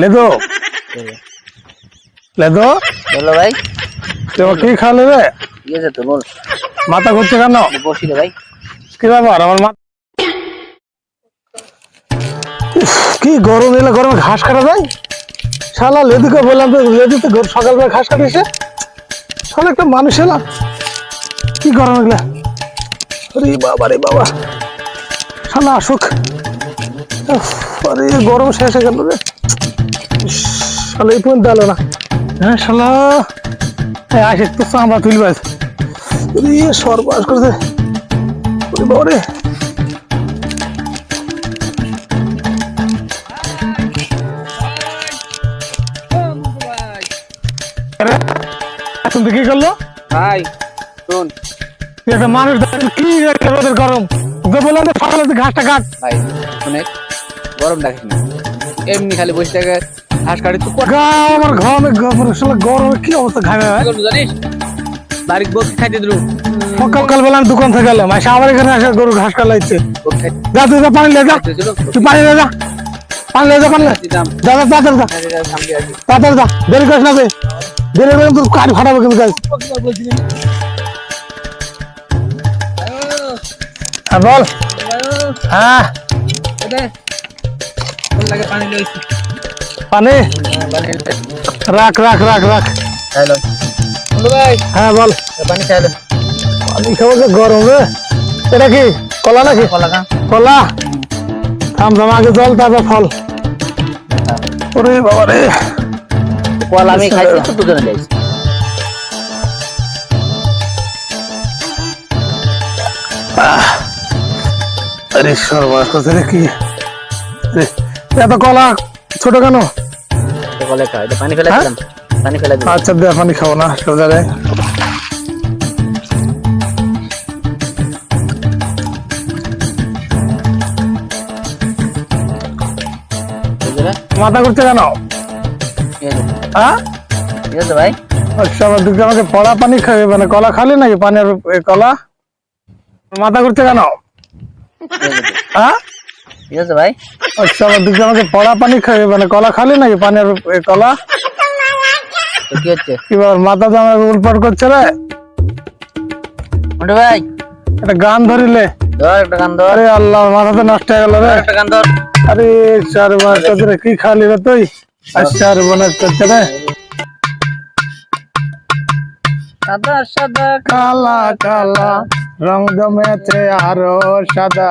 লেদো। লেদো? বলো ভাই। তো কি খাওয়ালে রে? তো বল। মাথা ঘুরছে কেন? বসি রে ভাই। কি ব্যাপার? আমার মা কি গরম এলে গরমে ঘাস কাটা যায়? শালা লেদুকে বললাম তো লেদু তো সকালবেলা ঘাস কাটিছে শালা একটা মানুষ এলাম। কি গরম এগুলা? আরে বাবা রে বাবা। শালা আসুক। আরে গরম শেষ হয়ে গেল রে। শালা এই পর্যন্ত না। হ্যাঁ শালা। আসে তো আমরা তুলবে সর্বাস করছে। কি করল? ভাই শুন। তুই একটা মানুষ কি রোদের গরম। বললাম সকালে ঘাসটা কাট। ভাই শুনে গরম ডাকিস না। এমনি খালি বসে থাকে ঘাস কাটি তুই গা আমার ঘামে গরমে গরমে কি অবস্থা ঘামে ভাই জানিস? বাড়ি বক খাইতে দিলু? সকাল কাল বেলা আমি দোকান থেকে এলাম এসে আমার এখানে এসে গরু ঘাস কালাইছে বক যা তুই যা পানি লে যা। তুই পানি লে যা। পানি লে যা পানি যা যা তাড়াতাড়ি যা আসি তাড়াতাড়ি যা দেরি করিস না তুই। দেরি করে তোর কাঠ ফাটাবো কিন্তু গাছ হ্যাঁ বল। হ্যাঁ। পানি পানি? রাখ রাখ রাখ রাখ। হ্যাঁ বল। পানি পানি খাব যে গরম রে এটা কি কলা নাকি? কলা খা কলা? থাম থাম আগে জল তারপর ফল। ওরে বাবা রে। কলা আমি খাইছি তো দুজনে যাইছি আরে সর্বাস করছে রে কি? রে, এত কলা ছোট কেন? কলা খা এটা পানি ফেলে দিলাম পানি ফেলে দিলাম। আচ্ছা দে পানি খাব না সোজা রে। মাথা করছে কেন? হ্যাঁ? ভাই। আচ্ছা আমাকে পড়া পানি খাবে মানে কলা খালি নাকি পানির কলা? মাথা করছে কেন? হ্যাঁ? ঠিক আছে ভাই? আচ্ছা দিকে আমাকে পড়া পানি খাবে মানে কলা খালি নাকি পানির এ কলা? কি হচ্ছে? কি মাথা তো আমার উল্পাট করছে রে। ভাই। একটা গান ধরিলে। ধর একটা গান ধর। আরে আল্লাহ মাথা তো নষ্ট হয়ে গেল রে। একটা গান ধর। আরে চার মাস ধরে কি খালি রে তুই? আর বোনাস করছে রে। সাদা সাদা কালা কালা। রং জমেছে আরও সাদা।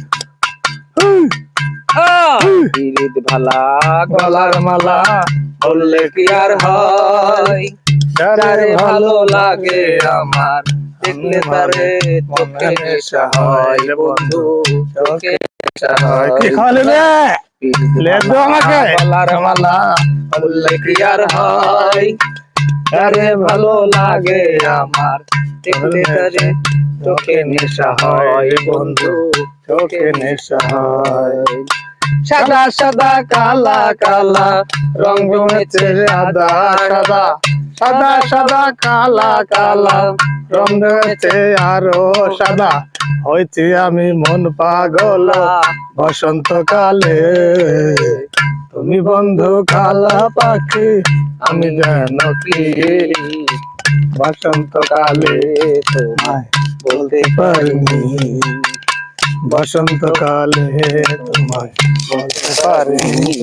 বিরিদ ভালা গলার মালা বললে কি আর হয়? ভালো লাগে আমার দেখলে তারে মনে নেশা হয় বন্ধু চোখে নেশা হয় কি খাওয়ালি রে? লে আমাকে। গলার মালা বললে কি আর হয়? ভালো লাগে আমার দেখলে তারে চোখে নেশা হয় বন্ধু চোখে নেশা হয়। সাদা সাদা, কালা কালা, রং জমেছে সাদা সাদা। সাদা সাদা, কালা কালা, রং জমেছে আরও সাদা। হয়েছে আমি মন পাগল, বসন্তকালে। তুমি বন্ধু কালা পাখি, আমি যেন কি? বসন্তকালে তোমায় বলতে পারিনি। বসন্তকালে তোমায় বলতে পারিনি